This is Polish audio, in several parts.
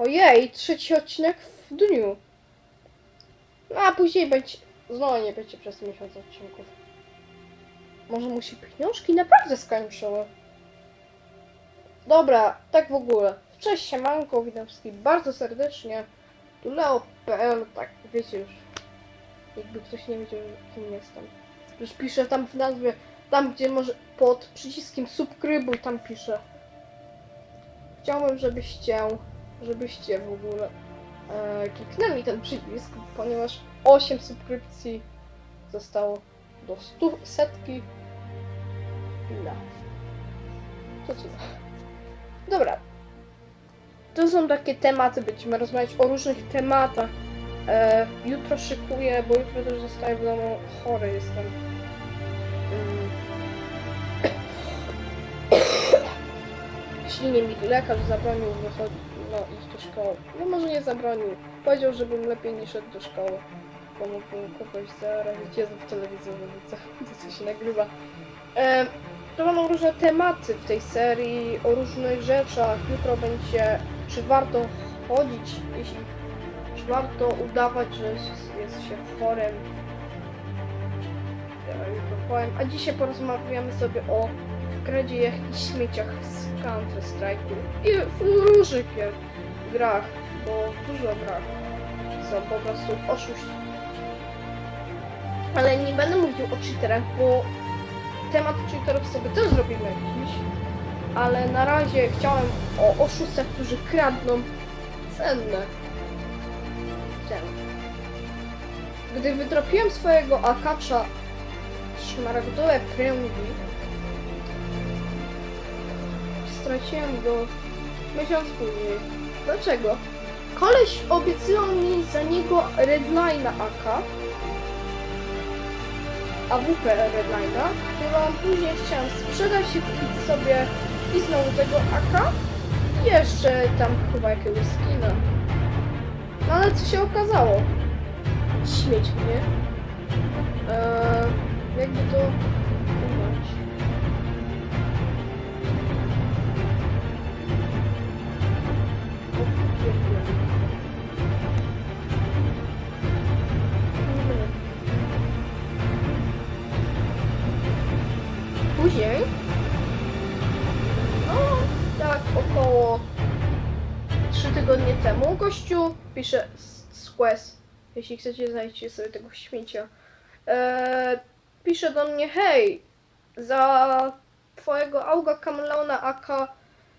Ojej, trzeci odcinek w dniu. No a później będzie... Znowu nie będzie przez miesiąc odcinków. Może mu się pieniążki naprawdę skończyły. Dobra, tak w ogóle. Cześć, siemanko, witam wszystkich bardzo serdecznie. Tu Leo.pl, tak, wiecie już. Jakby ktoś nie wiedział, kim jestem. Już piszę tam w nazwie, tam gdzie może pod przyciskiem subskrybuj, tam piszę. Chciałbym, żebyście, żebyście w ogóle e, kliknęli ten przycisk, ponieważ 8 subskrypcji zostało do 100 setki. No. To co? Dobra. To są takie tematy, będziemy rozmawiać o różnych tematach. E, jutro szykuję, bo jutro też zostaję w domu chory jestem. Silnie mi lekarz zabronił wychodzić, no iść do szkoły. No może nie zabronił. Powiedział, żebym lepiej nie szedł do szkoły. Bo mógłbym kogoś zarazić. Jezu, w telewizorze widzę, to co się nagrywa. E, to będą różne tematy w tej serii, o różnych rzeczach. Jutro będzie, czy warto chodzić, jeśli, czy warto udawać, że jest, jest się chorym. Ja jutro powiem. A dzisiaj porozmawiamy sobie o kradziejach i śmieciach z Counter Strike'u i w różnych grach, bo dużo grach są po prostu oszuści. Ale nie będę mówił o cheaterach, bo temat cheaterów sobie też zrobimy jakiś, ale na razie chciałem o oszustach, którzy kradną cenne ten. Gdy wytropiłem swojego akacza szmaragdowe pręgi, straciłem go miesiąc później. Dlaczego? Koleś obiecywał mi za niego Redline'a AK, AWP Redline'a, którą później chciałem sprzedać i kupić sobie i znowu tego AK i jeszcze tam chyba jakiegoś skina. No ale co się okazało? Śmieć mnie. Eee, jakby to No tak około 3 tygodnie temu, gościu pisze Squest, jeśli chcecie znajdziecie sobie tego śmiecia, eee, pisze do mnie, hej, za twojego auga Kameleona AK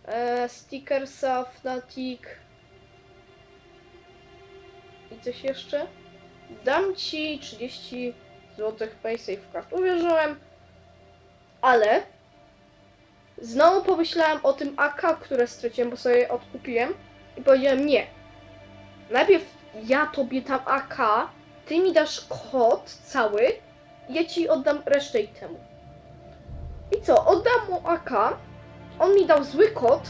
e, stickersa Fnatic. I coś jeszcze, dam ci 30 zł PaySafe Card. Uwierzyłem, ale znowu pomyślałem o tym AK, które straciłem, bo sobie odkupiłem i powiedziałem nie. Najpierw ja tobie dam AK, ty mi dasz kod cały, ja ci oddam resztę temu. I co? Oddam mu AK, on mi dał zły kod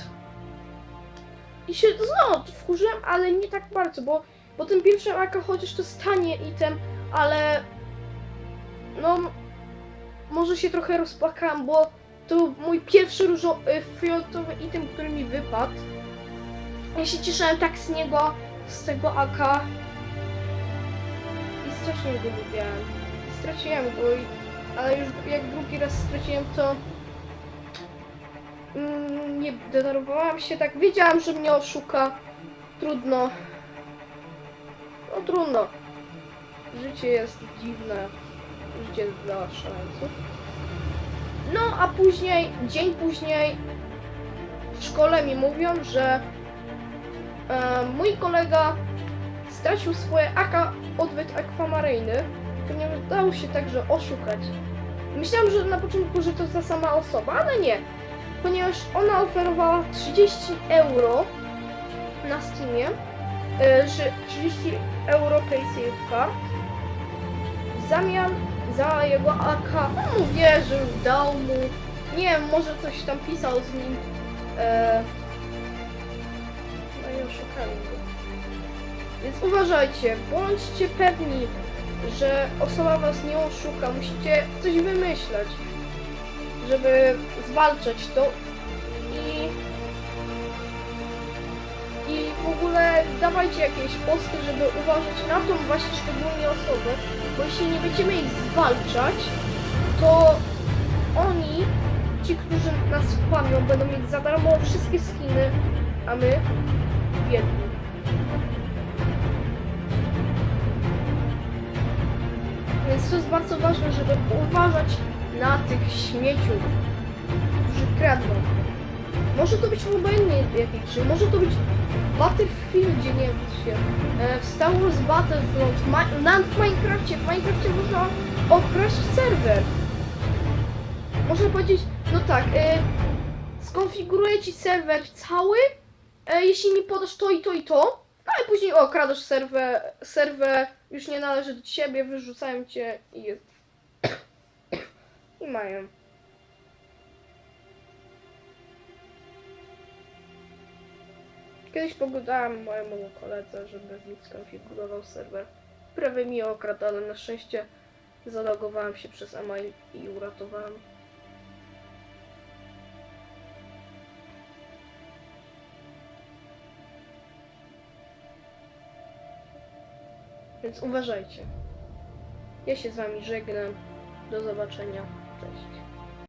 i się znowu wkurzyłem, ale nie tak bardzo, bo, bo ten pierwszy AK chociaż to stanie item, ale może się trochę rozpłakałam, bo to mój pierwszy różo, y, fioletowy item, który mi wypadł. Ja się cieszyłem tak z niego, z tego AK. I strasznie go lubiłem. Straciłem go, ale już jak drugi raz straciłem, to mm, nie denerwowałam się tak. Wiedziałam, że mnie oszuka. Trudno. No trudno. Życie jest dziwne życie dla szaleńców. No, a później, dzień później w szkole mi mówią, że e, mój kolega stracił swoje AK odwyt akwamaryjny, ponieważ dał się także oszukać. Myślałam, że na początku, że to ta sama osoba, ale nie. Ponieważ ona oferowała 30 euro na Steamie, e, że 30 euro PaySafe Card w zamian za jego AK. Mu wierzył, dał mu. Nie wiem, może coś tam pisał z nim. E... No i oszukali go. Więc uważajcie, bądźcie pewni, że osoba was nie oszuka. Musicie coś wymyśleć, żeby zwalczać to i dawajcie jakieś posty, żeby uważać na tą właśnie szczególnie osobę, bo jeśli nie będziemy ich zwalczać, to oni, ci, którzy nas spamią, będą mieć za darmo wszystkie skiny, a my biedni. Więc to jest bardzo ważne, żeby uważać na tych śmieciów, którzy kradną. Może to być w obojętnie jakiej grze, może to być w Battlefieldzie, nie wiem się, e, w Star Wars Battlefront, Ma- na, w Minecrafcie, w Minecrafcie można okraść serwer. Można powiedzieć, no tak, e, skonfiguruję ci serwer cały, e, jeśli mi podasz to i to i to, no i później o, kradasz serwer, serwer już nie należy do ciebie, wyrzucają cię i jest. I mają. Kiedyś pogadałem mojemu koledze, żeby z nim skonfigurował serwer. Prawie mi okradł, ale na szczęście zalogowałem się przez email i uratowałem. Więc uważajcie. Ja się z wami żegnam. Do zobaczenia. Cześć.